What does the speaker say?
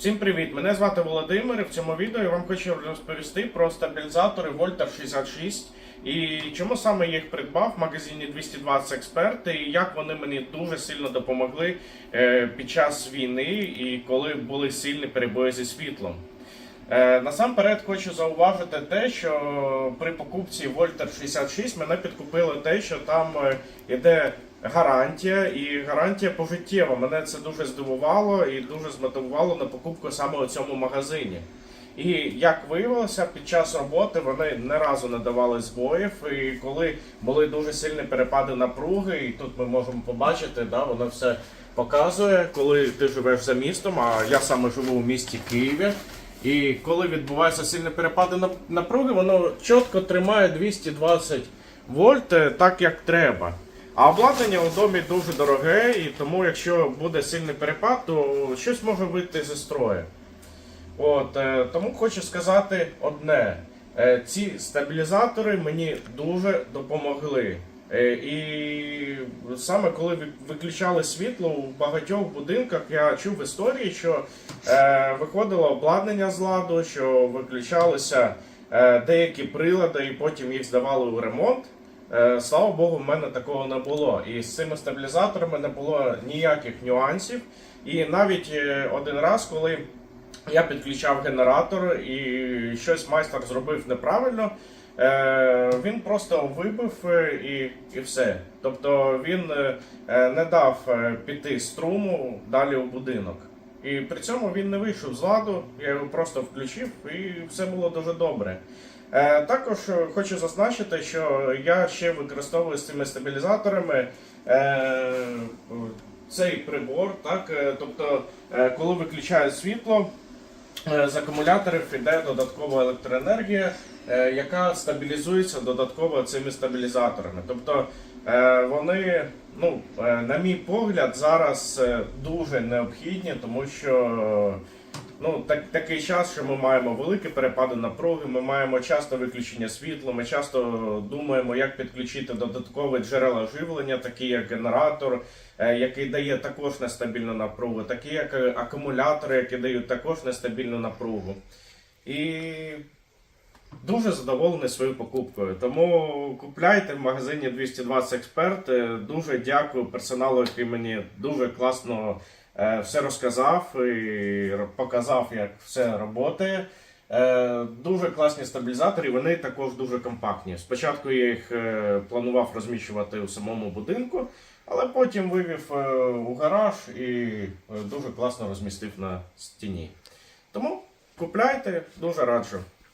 Всім привіт! Мене звати Володимир. і В цьому відео я вам хочу розповісти про стабілізатори Volta 66 і чому саме я їх придбав в магазині 220 Експерт і як вони мені дуже сильно допомогли е, під час війни і коли були сильні перебої зі світлом. Е, Насамперед хочу зауважити те, що при покупці Volter 66 мене підкупило те, що там е, іде гарантія, і гарантія пожиттєва. Мене це дуже здивувало і дуже змотивувало на покупку саме у цьому магазині. І як виявилося, під час роботи вони не разу не давали збоїв. І коли були дуже сильні перепади напруги, і тут ми можемо побачити, да, воно все показує, коли ти живеш за містом, а я саме живу у місті Києві. І коли відбуваються сильні перепади нап- напруги, воно чітко тримає 220 вольт е, так, як треба. А обладнання у домі дуже дороге, і тому, якщо буде сильний перепад, то щось може вийти зі строю. От, е, тому хочу сказати одне: Е, ці стабілізатори мені дуже допомогли. Е, і саме коли виключали світло у багатьох будинках, я чув історії, що виходило обладнання з ладу, що виключалися деякі прилади, і потім їх здавали у ремонт. Е, Слава Богу, в мене такого не було. І з цими стабілізаторами не було ніяких нюансів. І навіть е, один раз, коли я підключав генератор і щось майстер зробив неправильно. Е, він просто вибив і, і все. Тобто він не дав піти струму далі у будинок. І при цьому він не вийшов з ладу, я його просто включив і все було дуже добре. Е, також е, хочу зазначити, що я ще використовую з цими стабілізаторами е, цей прибор. Так? Е, тобто, е, коли виключаю світло, з акумуляторів йде додаткова електроенергія, е, яка стабілізується додатково цими стабілізаторами. Тобто е, вони, ну, е, на мій погляд, зараз е, дуже необхідні, тому що ну, так, такий час, що ми маємо великі перепади напруги, ми маємо часто виключення світла, ми часто думаємо, як підключити додаткові джерела живлення, такі як генератор, е, який дає також нестабільну напругу, такі як е, акумулятори, які дають також нестабільну напругу. І дуже задоволений своєю покупкою. Тому купляйте в магазині 220 експерт. Е, Дуже дякую персоналу, який мені дуже класно все розказав і показав, як все працює. Е, Дуже класні стабілізатори, вони також дуже компактні. Спочатку я їх е, планував розміщувати у самому будинку, але потім вивів е, у гараж і е, дуже класно розмістив на стіні. Тому купляйте, дуже раджу.